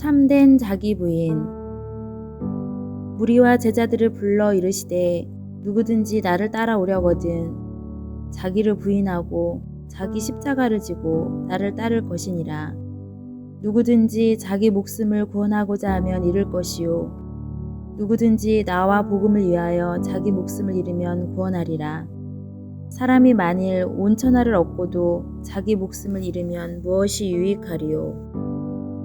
참된 자기 부인. 무리와 제자들을 불러 이르시되 누구든지 나를 따라오려거든 자기를 부인하고 자기 십자가를 지고 나를 따를 것이니라. 누구든지 자기 목숨을 구원하고자 하면 잃을 것이요. 누구든지 나와 복음을 위하여 자기 목숨을 잃으면 구원하리라. 사람이 만일 온 천하를 얻고도 자기 목숨을 잃으면 무엇이 유익하리요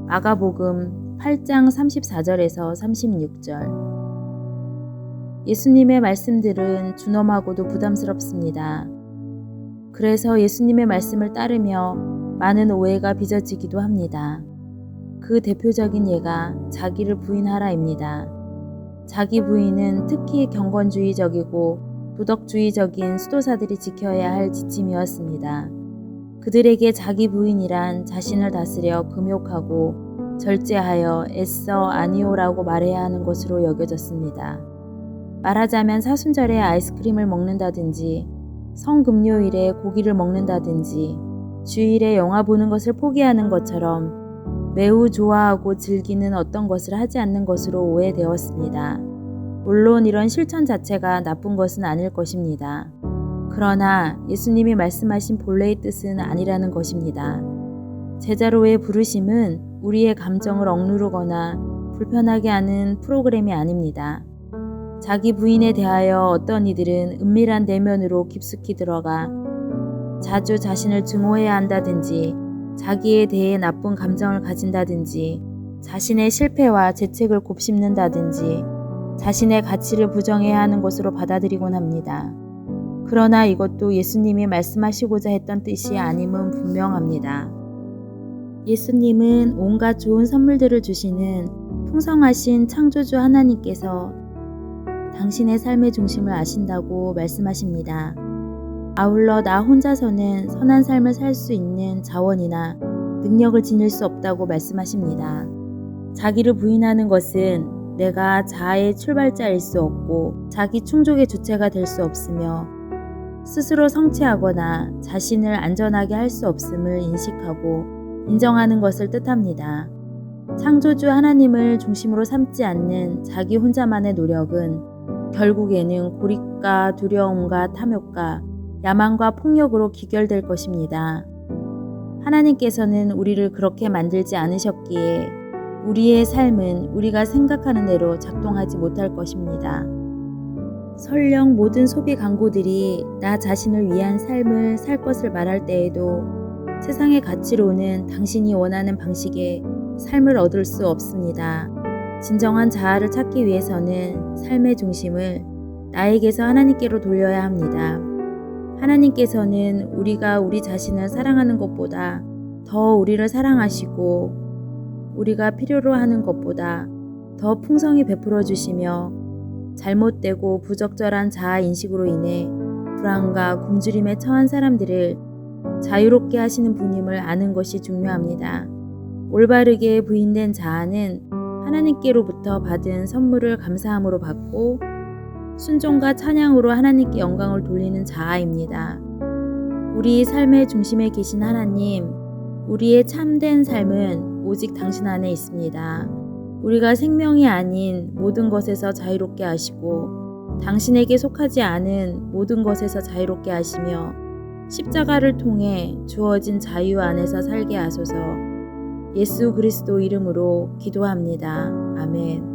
마가복음 8장 34절에서 36절 예수님의 말씀들은 준엄하고도 부담스럽습니다. 그래서 예수님의 말씀을 따르며 많은 오해가 빚어지기도 합니다. 그 대표적인 예가 자기를 부인하라입니다. 자기 부인은 특히 경건주의적이고 도덕주의적인 수도사들이 지켜야 할 지침이었습니다. 그들에게 자기 부인이란 자신을 다스려 금욕하고 절제하여 애써 아니오라고 말해야 하는 것으로 여겨졌습니다. 말하자면 사순절에 아이스크림을 먹는다든지 성금요일에 고기를 먹는다든지 주일에 영화 보는 것을 포기하는 것처럼 매우 좋아하고 즐기는 어떤 것을 하지 않는 것으로 오해되었습니다. 물론 이런 실천 자체가 나쁜 것은 아닐 것입니다. 그러나 예수님이 말씀하신 본래의 뜻은 아니라는 것입니다. 제자로의 부르심은 우리의 감정을 억누르거나 불편하게 하는 프로그램이 아닙니다. 자기 부인에 대하여 어떤 이들은 은밀한 내면으로 깊숙이 들어가 자주 자신을 증오해야 한다든지 자기에 대해 나쁜 감정을 가진다든지 자신의 실패와 재책을 곱씹는다든지 자신의 가치를 부정해야 하는 것으로 받아들이곤 합니다. 그러나 이것도 예수님이 말씀하시고자 했던 뜻이 아님은 분명합니다. 예수님은 온갖 좋은 선물들을 주시는 풍성하신 창조주 하나님께서 당신의 삶의 중심을 아신다고 말씀하십니다. 아울러 나 혼자서는 선한 삶을 살 수 있는 자원이나 능력을 지닐 수 없다고 말씀하십니다. 자기를 부인하는 것은 내가 자아의 출발자일 수 없고 자기 충족의 주체가 될 수 없으며 스스로 성취하거나 자신을 안전하게 할 수 없음을 인식하고 인정하는 것을 뜻합니다. 창조주 하나님을 중심으로 삼지 않는 자기 혼자만의 노력은 결국에는 고립과 두려움과 탐욕과 야망과 폭력으로 기결될 것입니다. 하나님께서는 우리를 그렇게 만들지 않으셨기에 우리의 삶은 우리가 생각하는 대로 작동하지 못할 것입니다. 설령 모든 소비 광고들이 나 자신을 위한 삶을 살 것을 말할 때에도 세상의 가치로는 당신이 원하는 방식의 삶을 얻을 수 없습니다. 진정한 자아를 찾기 위해서는 삶의 중심을 나에게서 하나님께로 돌려야 합니다. 하나님께서는 우리가 우리 자신을 사랑하는 것보다 더 우리를 사랑하시고 우리가 필요로 하는 것보다 더 풍성히 베풀어 주시며 잘못되고 부적절한 자아 인식으로 인해 불안과 굶주림에 처한 사람들을 자유롭게 하시는 분임을 아는 것이 중요합니다. 올바르게 부인된 자아는 하나님께로부터 받은 선물을 감사함으로 받고 순종과 찬양으로 하나님께 영광을 돌리는 자아입니다. 우리 삶의 중심에 계신 하나님, 우리의 참된 삶은 오직 당신 안에 있습니다. 우리가 생명이 아닌 모든 것에서 자유롭게 하시고 당신에게 속하지 않은 모든 것에서 자유롭게 하시며 십자가를 통해 주어진 자유 안에서 살게 하소서 예수 그리스도 이름으로 기도합니다. 아멘.